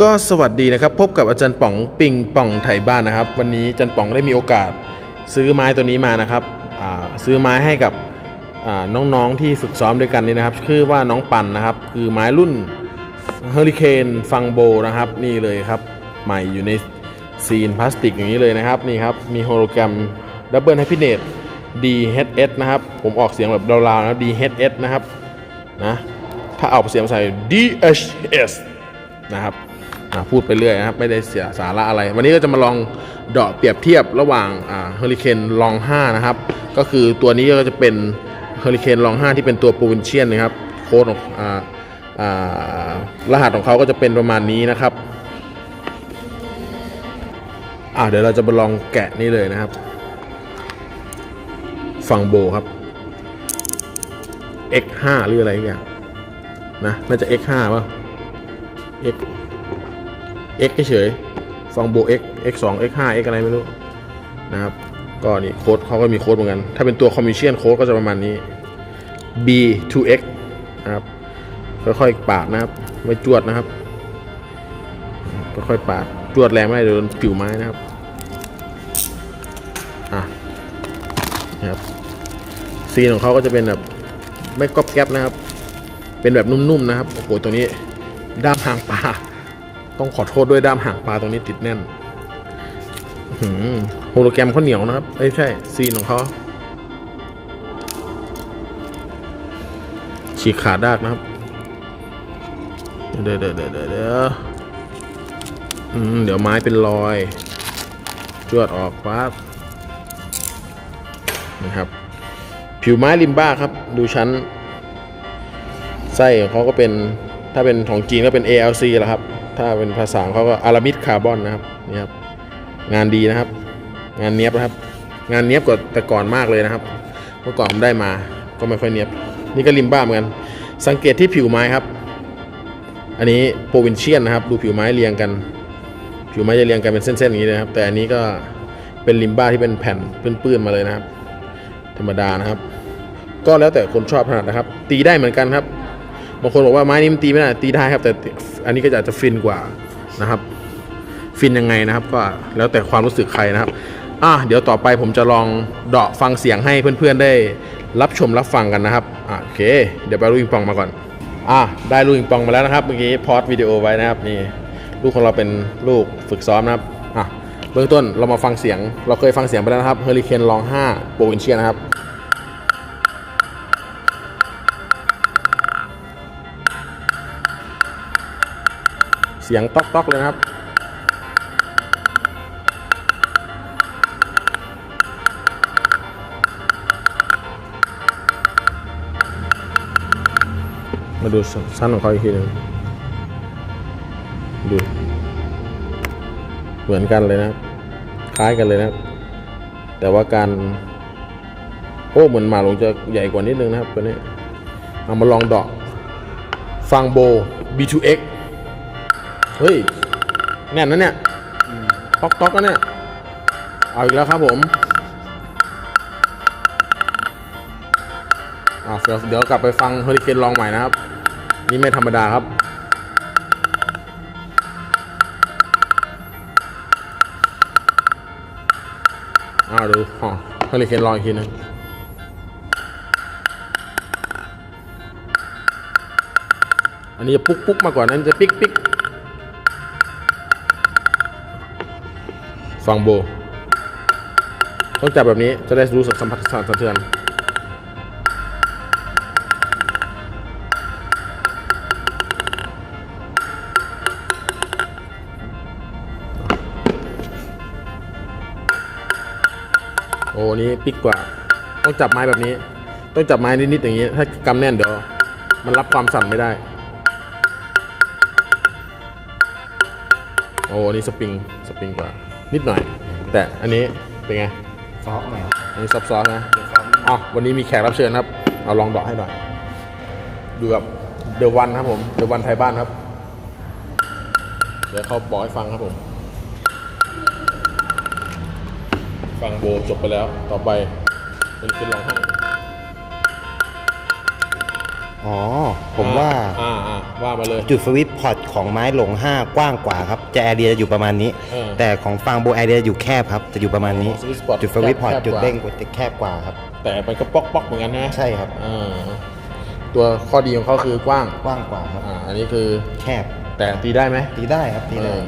ก็สวัสดีนะครับ พบกับอาจารย์ป๋องปิงป่องไทยบ้านนะครับ วันนี้อาจารย์ป๋องได้มีโอกาส ซื้อไม้ตัวนี้มานะครับซื้อไม้ให้กับน้องๆที่ฝึกซ้อมด้วยกันนี่นะครับคือว่าน้องปันนะครับ คือไม้รุ่นเฮอริเคนฟังโบนะครับ นี่เลยครับ ใหม่อยู่ในซีนพลาสติกอย่างนี้เลยนะครับนี่ครับมีโฮโลแกรมดับเบิลแฮปปี้เนต DHS นะครับ ผมออกเสียงแบบราวๆนะ DHS นะครับนะถ้าเอาเสียงภาษา DHS นะครับพูดไปเรื่อยนะครับไม่ได้เสียสาระอะไร วันนี้ก็จะมาลองเดาะเปรียบเทียบระหว่างเฮอริเคนลอง 5 นะครับ ก็คือตัวนี้ก็จะเป็นเฮอริเคนลอง 5 ที่เป็นตัวโปรวินเชียนนะครับโค้ดของรหัสของเขาก็จะเป็นประมาณนี้นะครับเดี๋ยวเราจะมาลองแกะนี่เลยนะครับฟังโบครับ X5 หรืออะไรอย่างนะน่าจะ X5 ป่ะ X X เฉยฟังโบ X X2 X5 X อะไรไม่รู้ นะครับ ก็นี่โค้ดเขาก็มีโค้ดเหมือนกัน ถ้าเป็นตัวคอมมิชชียนโค้ดก็จะประมาณนี้ B 2X นะครับ ค่อยๆปาดนะครับ ไม่จวดนะครับ ค่อยๆปาด จวดแรงไม่ได้โดนผิวไม้นะครับ อะนะครับซีนของเขาก็จะเป็นแบบไม่ก๊อบแก๊บนะครับ เป็นแบบนุ่มๆนะครับ โอ้โห ตรงนี้ ด้ามหางปลาต้องขอโทษด้วยด้ามหางปลาตรงนี้ติดแน่นหือโฮโลแกรมเขาเหนียวนะครับไม่ใช่ ซีนของเขาฉีกขาดดากนะครับ เดี๋ยวเดี๋ยวเดี๋ยวเดี๋ยวเดี๋ยวอืมเดี๋ยวไม้เป็นรอยจวดออกปั๊บนะครับ ผิวไม้ริมบ้าครับ ดูชั้น ไส้ของเขาก็เป็น ถ้าเป็นของจีนก็เป็น ALC แหละครับ ถ้าเป็นภาษาเขาก็อารามิดคาร์บอนนะครับนี่ครับ งานดีนะครับ งานเนี้ยบนะครับ งานเนี้ยบกว่าแต่ก่อนมากเลยนะครับ เมื่อก่อนผมได้มา ก็ไม่ค่อยเนี้ยบ นี่ก็ริมบ้าเหมือนกัน สังเกตที่ผิวไม้ครับ อันนี้โปรวินเชียนนะครับ ดูผิวไม้เรียงกัน ผิวไม้จะเรียงกันเป็นเส้นๆอย่างนี้นะครับ แต่อันนี้ก็เป็นริมบ้าที่เป็นแผ่นปื้นๆมาเลยนะครับ ธรรมดานะครับ ก็แล้วแต่คนชอบถนัดนะครับ ตีได้เหมือนกันครับ บางคนบอกว่าไม้นี้มันตีไม่ได้ตีได้ครับ แต่อันนี้ก็จะอาจจะฟินกว่านะครับ ฟินยังไงนะครับ ก็แล้วแต่ความรู้สึกใครนะครับอะเดี๋ยวต่อไปผมจะลองเดาะฟังเสียงให้เพื่อนๆได้รับชมรับฟังกันนะครับอะโอเค เดี๋ยวไปลูกปิงปองมาก่อนอะได้ลูกปิงปองมาแล้วนะครับเมื่อกี้พอดวิดีโอไว้นะครับนี่ลูกของเราเป็นลูกฝึกซ้อมนะครับอะเบื้องต้นเรามาฟังเสียง เราเคยฟังเสียงไปแล้วนะครับเฮอริเคนลอง5โปรวินเชียนะครับ เสียงต๊อกต๊อกเลยนะครับ มาดูสั้นของเขาอีกทีหนึ่งดูเหมือนกันเลยนะคล้ายกันเลยนะแต่ว่าการโอ้เหมือนหมาลงจะใหญ่กว่านิดนึงนะครับตัวนี้เอามาลองดอกฟังโบ B2X เฮ้ยแน่นนะเนี่ยต๊อกต๊อกนะเนี่ย เอาอีกแล้วครับผมอ่าเดี๋ยวเดี๋ยวกลับไปฟังเฮอริเคนลองใหม่นะครับ นี่ไม่ธรรมดาครับอ่าดูอ๋อเฮอริเคนลองอีกทีหนึงอันนี้จะปุ๊กปุ๊กมากกว่านั้นจะปิ๊กปิ๊ก ฟังโบ ต้องจับแบบนี้จะได้รู้สึกสัมผัสสั่นสะเทือนโอ้นี่ปิ๊กกว่า ต้องจับไม้แบบนี้ ต้องจับไม้นิดๆอย่างนี้ ถ้ากำแน่นเดี๋ยวมันรับความสั่นไม่ได้ โอ้นนี่สปริง สปริงกว่า นิดหน่อย แต่อันนี้เป็นไงซอฟต์หน่อยอันนี้ซับซ้อนนะเดี๋ยวซอฟต์อ๋อวันนี้มีแขกรับเชิญครับ เอาลองเดอกให้หน่อย ดูกับเดอะวันครับผมเดอะวันไทยบ้านครับ เดี๋ยวเขาบอกให้ฟังครับผม ฟังโบจบไปแล้ว ต่อไปเป็นขึ้นลองให้ อ๋อ ผมว่าอ่าอ่าว่ามาเลย จุดสวิตช์พอร์ตของไม้หลง 5 กว้างกว่าครับ จะแอเรียจะอยู่ประมาณนี้ เออแต่ของฟางโบแอเรียอยู่แคบครับ จะอยู่ประมาณนี้อ๋อ sweet spot จุดสวิตช์พอร์ตแคบๆจุดกว่าเด้งจะแคบกว่าครับ แต่มันก็ป๊อกป๊อกๆเหมือนกันนะใช่ครับ อ่าตัวข้อดีของเขาคือกว้างกว้างกว่าครับ อ่าอันนี้คือแคบ แต่ตีได้ไหม ตีได้ครับตีได้ เออ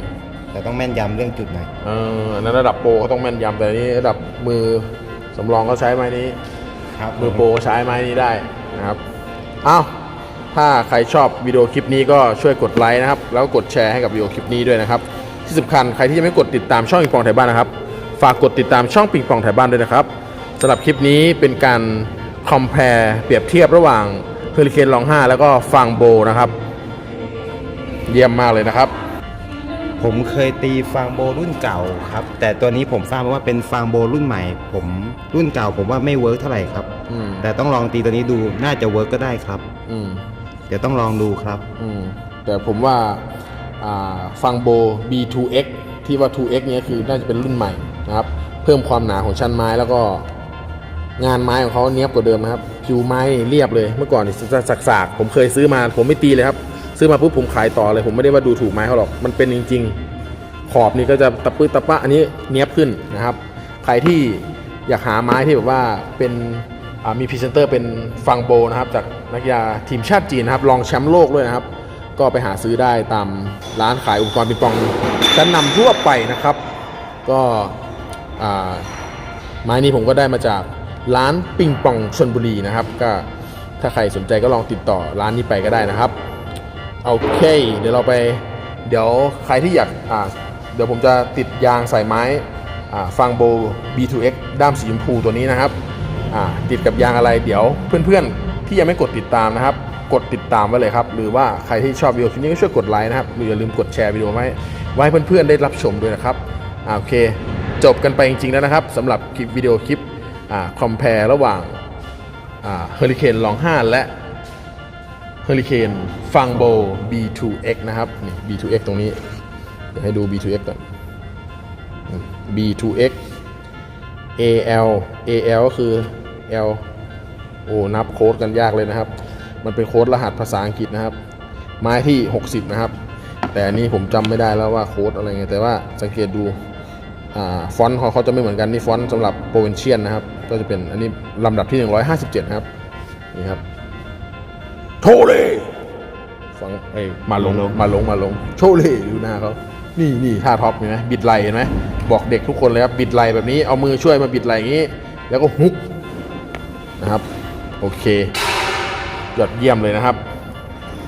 แต่ต้องแม่นยำเรื่องจุดหน่อยเอออันนั้นระดับโปรเขาต้องแม่นยำแต่อันนี่ระดับมือสำรองก็ใช้ไม้นี้ ครับมือโปรใช้ไม้นี้ได้นะครับ อ้าวถ้าใครชอบวิดีโอคลิปนี้ก็ช่วยกดไลค์นะครับ แล้วก็กดแชร์ให้กับวิดีโอคลิปนี้ด้วยนะครับ ที่สำคัญใครที่ยังไม่กดติดตามช่องปิงปองไทยบ้านนะครับ ฝากกดติดตามช่องปิงปองไทยบ้านด้วยนะครับสำหรับคลิปนี้เป็นการคอมเพลเปรียบเทียบระหว่างเฮอริเคนลอง5แล้วก็ฟังโบนะครับ เยี่ยมมากเลยนะครับ ผมเคยตีฟางโบรุ่นเก่าครับ แต่ตัวนี้ผมทราบมาว่าเป็นฟางโบรุ่นใหม่ ผมรุ่นเก่าผมว่าไม่เวิร์กเท่าไหร่ครับ อืมแต่ต้องลองตีตัวนี้ดูน่าจะเวิร์กก็ได้ครับ อืมเดี๋ยวต้องลองดูครับ อืมแต่ผมว่าอ่าฟังโบ B2X ที่ว่า 2X เนี้ยคือน่าจะเป็นรุ่นใหม่นะครับ เพิ่มความหนาของชั้นไม้แล้วก็ งานไม้ของเขาเนี้ยบกว่าเดิมนะครับผิวไม้เรียบเลยเมื่อก่อนนี่จะสักๆผมเคยซื้อมาผมไม่ตีเลยครับ ซื้อมาปุ๊บผมขายต่อเลย ผมไม่ได้ว่าดูถูกไม้เขาหรอกมันเป็นจริง ๆ ขอบนี่ก็จะตะปื้ตะปะอันนี้เนี้ยบขึ้นนะครับใครที่อยากหาไม้ที่แบบว่าเป็นมีพรีเซนเตอร์เป็นฟังโบนะครับ จากนักกีฬาทีมชาติจีนนะครับรองแชมป์โลกด้วยนะครับ ก็ไปหาซื้อได้ตามร้านขายอุปกรณ์ปิงปองชั้นนำทั่วไปนะครับ ก็ไม้นี้ผมก็ได้มาจากร้านปิงปองชนบุรีนะครับ ก็ถ้าใครสนใจก็ลองติดต่อร้านนี้ไปก็ได้นะครับ โอเค เดี๋ยวเราไป เดี๋ยวใครที่อยากอ่าเดี๋ยวผมจะติดยางใส่ไม้อ่าฟังโบ B2X ด้ามสีชมพูตัวนี้นะครับอ่าติดกับยางอะไรเดี๋ยวเพื่อนๆ ที่ยังไม่กดติดตามนะครับ กดติดตามไว้เลยครับ หรือว่าใครที่ชอบวิดีโอคลิปนี้ก็ช่วยกดไลค์นะครับหรืออย่าลืมกดแชร์วิดีโอไว้ไว้ให้เพื่อนๆได้รับชมด้วยนะครับอ่าโอเค จบกันไปจริงๆแล้วนะครับสำหรับคลิปวิดีโอคลิปอ่าคอมเพลระหว่างเฮอริเคนลอง5และ เฮอริเคนฟังโบ B2X นะครับนี่ B2X ตรงนี้ เดี๋ยวให้ดู B2X ก่อน B2X AL AL ก็คือ L โอ้นับโค้ดกันยากเลยนะครับ มันเป็นโค้ดรหัสภาษาอังกฤษนะครับ ไม้ที่ 60 นะครับ แต่อันนี้ผมจำไม่ได้แล้วว่าโค้ดอะไรไง แต่ว่าสังเกตดูอฟอนต์ของเขาจะไม่เหมือนกันนี่ฟอนต์สำหรับโปรเวนเชียนนะครับ ก็จะเป็นอันนี้ลำดับที่ 157นะครับ นี่ครับ โชเล่ฟังไอ้ยมาลงมาลง มาลงมาลงโชเล่ดูหน้าเขานี่นี่ท่าท็อปเห็นไหมบิดไหลเห็นไหมบอกเด็กทุกคนเลยครับบิดไหลแบบนี้เอามือช่วยมาบิดไหลอย่างนี้ แล้วก็ฮุกนะครับ โอเคยอดเยี่ยมเลยนะครับ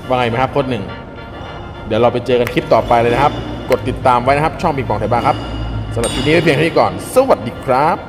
ว่าไงไหมครับโค้ดหนึ่ง เดี๋ยวเราไปเจอกันคลิปต่อไปเลยนะครับ กดติดตามไว้นะครับ ช่องปิงปองไทยบ้านครับสำหรับคลิปนี้ไว้เพียงเท่านี้ก่อน สวัสดีครับ